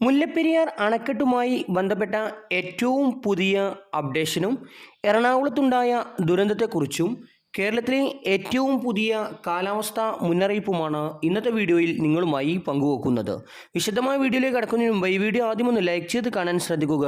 മുല്ലപ്പെരിയാർ അണക്കെട്ടുമായി ബന്ധപ്പെട്ട ഏറ്റവും പുതിയ അപ്ഡേഷനും എറണാകുളത്തുണ്ടായ ദുരന്തത്തെക്കുറിച്ചും കേരളത്തിലെ ഏറ്റവും പുതിയ കാലാവസ്ഥാ മുന്നറിയിപ്പുമാണ് ഇന്നത്തെ വീഡിയോയിൽ നിങ്ങളുമായി പങ്കുവെക്കുന്നത്. വിശദമായ വീഡിയോയിലേക്ക് കടക്കുന്നതിന് മുമ്പ് ഈ വീഡിയോ ആദ്യം ഒന്ന് ലൈക്ക് ചെയ്ത് കാണാൻ ശ്രദ്ധിക്കുക.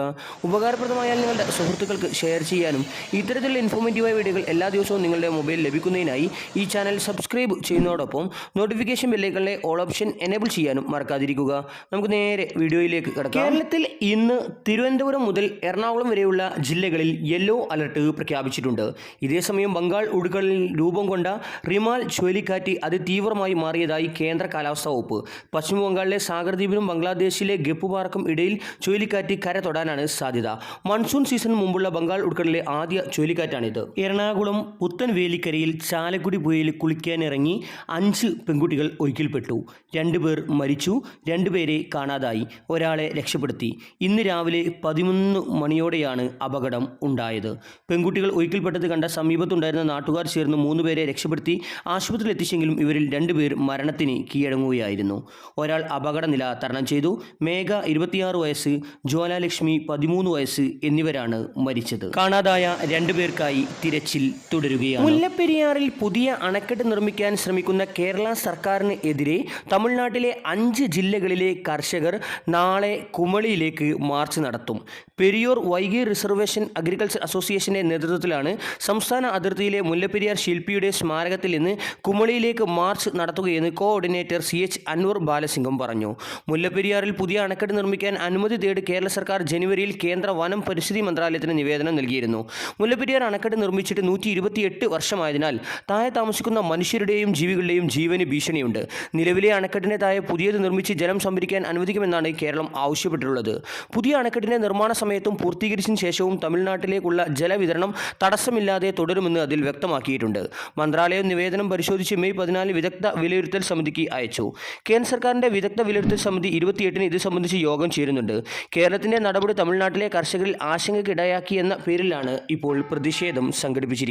ഉപകാരപ്രദമായാൽ നിങ്ങളുടെ സുഹൃത്തുക്കൾക്ക് ഷെയർ ചെയ്യാനും ഇത്തരത്തിലുള്ള ഇൻഫോർമേറ്റീവായ വീഡിയോകൾ എല്ലാ ദിവസവും നിങ്ങളുടെ മൊബൈൽ ലഭിക്കുന്നതിനായി ഈ ചാനൽ സബ്സ്ക്രൈബ് ചെയ്യുന്നതോടൊപ്പം നോട്ടിഫിക്കേഷൻ ബെല്ലേക്കളിലെ ഓൾ ഓപ്ഷൻ എനേബിൾ ചെയ്യാനും മറക്കാതിരിക്കുക. നമുക്ക് നേരെ വീഡിയോയിലേക്ക് കിടക്കാം. കേരളത്തിൽ ഇന്ന് തിരുവനന്തപുരം മുതൽ എറണാകുളം വരെയുള്ള ജില്ലകളിൽ യെല്ലോ അലർട്ട് പ്രഖ്യാപിച്ചിട്ടുണ്ട്. ഇതേസമയം ബംഗാൾ ഉൾക്കടലിൽ രൂപം കൊണ്ട റിമാൽ ചുഴലിക്കാറ്റ് അതിതീവ്രമായി മാറിയതായി കേന്ദ്ര കാലാവസ്ഥാ വകുപ്പ്. പശ്ചിമ ബംഗാളിലെ സാഗർ ദ്വീപിനും ബംഗ്ലാദേശിലെ ഗപ്പുപാർക്കും ഇടയിൽ ചുഴലിക്കാറ്റ് കര തൊടാനാണ് സാധ്യത. മൺസൂൺ സീസൺ മുമ്പുള്ള ബംഗാൾ ഉൾക്കടലിലെ ആദ്യ ചുഴലിക്കാറ്റാണിത്. എറണാകുളം പുത്തൻവേലിക്കരയിൽ ചാലക്കുടി പുഴയിൽ കുളിക്കാനിറങ്ങി അഞ്ച് പെൺകുട്ടികൾ ഒഴുക്കിൽപ്പെട്ടു. രണ്ടുപേർ മരിച്ചു രണ്ടുപേരെ കാണാതായി ഒരാളെ രക്ഷപ്പെടുത്തി. ഇന്ന് രാവിലെ പതിമൂന്ന് മണിയോടെയാണ് അപകടം ഉണ്ടായത്. പെൺകുട്ടികൾ ഒഴുക്കിൽപ്പെട്ടത് കണ്ട സമീപത്തുണ്ടായിരുന്ന നാട്ടുകാർ ചേർന്ന് മൂന്നുപേരെ രക്ഷപ്പെടുത്തി ആശുപത്രിയിൽ എത്തിച്ചെങ്കിലും ഇവരിൽ രണ്ടുപേർ മരണത്തിന് കീഴടങ്ങുകയായിരുന്നു. ഒരാൾ അപകടനില തരണം ചെയ്തു. മേഘ ഇരുപത്തിയാറ് വയസ്സ് ജ്വാലാലക്ഷ്മി പതിമൂന്ന് വയസ്സ് എന്നിവരാണ് മരിച്ചത്. കാണാതായ രണ്ടുപേർക്കായി തിരച്ചിൽ തുടരുകയാണ്. മുല്ലപ്പെരിയാറിൽ പുതിയ അണക്കെട്ട് നിർമ്മിക്കാൻ ശ്രമിക്കുന്ന കേരള സർക്കാരിന് എതിരെ തമിഴ്നാട്ടിലെ അഞ്ച് ജില്ലകളിലെ കർഷകർ നാളെ കുമളിയിലേക്ക് മാർച്ച് നടത്തും. പെരിയോർ വൈകി റിസർവേഷൻ അഗ്രികൾച്ചർ അസോസിയേഷന്റെ നേതൃത്വത്തിലാണ് സംസ്ഥാന അതിർത്തിയിലെ മുല്ലപ്പെരിയാർ ശില്പിയുടെ സ്മാരകത്തിൽ നിന്ന് കുമളിയിലേക്ക് march നടത്തുകയെന്ന് coordinator C H Anwar Balasingam പറഞ്ഞു. മുല്ലപ്പെരിയാറിൽ പുതിയ അണക്കെട്ട് നിർമ്മിക്കാൻ അനുമതി തേടി കേരള സർക്കാർ ജനുവരിയിൽ കേന്ദ്ര വനം പരിസ്ഥിതി മന്ത്രാലയത്തിന് നിവേദനം നൽകിയിരുന്നു. മുല്ലപ്പെരിയാർ അണക്കെട്ട് നിർമ്മിച്ചിട്ട് നൂറ്റി ഇരുപത്തിയെട്ട് വർഷമായതിനാൽ താഴെ താമസിക്കുന്ന മനുഷ്യരുടെയും ജീവികളുടെയും ജീവന് ഭീഷണിയുണ്ട്. നിലവിലെ അണക്കെട്ടിനെ താഴെ പുതിയത് നിർമ്മിച്ച് ജലം സംഭരിക്കാൻ അനുവദിക്കുമെന്നാണ് കേരളം ആവശ്യപ്പെട്ടിട്ടുള്ളത്. പുതിയ അണക്കെട്ടിന്റെ നിർമ്മാണ സമയത്തും പൂർത്തീകരിച്ചതിന് ശേഷവും തമിഴ്നാട്ടിലേക്കുള്ള ജലവിതരണം തടസ്സമില്ലാതെ തുടരുമെന്ന് അതിൽ വ്യക്തമാക്കിയിട്ടുണ്ട്. മന്ത്രാലയം നിവേദനം പരിശോധിച്ച് മെയ് പതിനാലിന് വിദഗ്ധ വിലയിരുത്തൽ സമിതിക്ക് അയച്ചു. കേന്ദ്ര സർക്കാരിന്റെ വിദഗ്ധ വിലയിരുത്തൽ സമിതി ഇരുപത്തിയെട്ടിന് ഇത് സംബന്ധിച്ച് യോഗം ചേരുന്നുണ്ട്. കേരളത്തിന്റെ നടപടി തമിഴ്നാട്ടിലെ കർഷകരിൽ ആശങ്കയ്ക്കിടയാക്കിയെന്ന പേരിലാണ് ഇപ്പോൾ പ്രതിഷേധം സംഘടിപ്പിച്ചിരിക്കുന്നത്.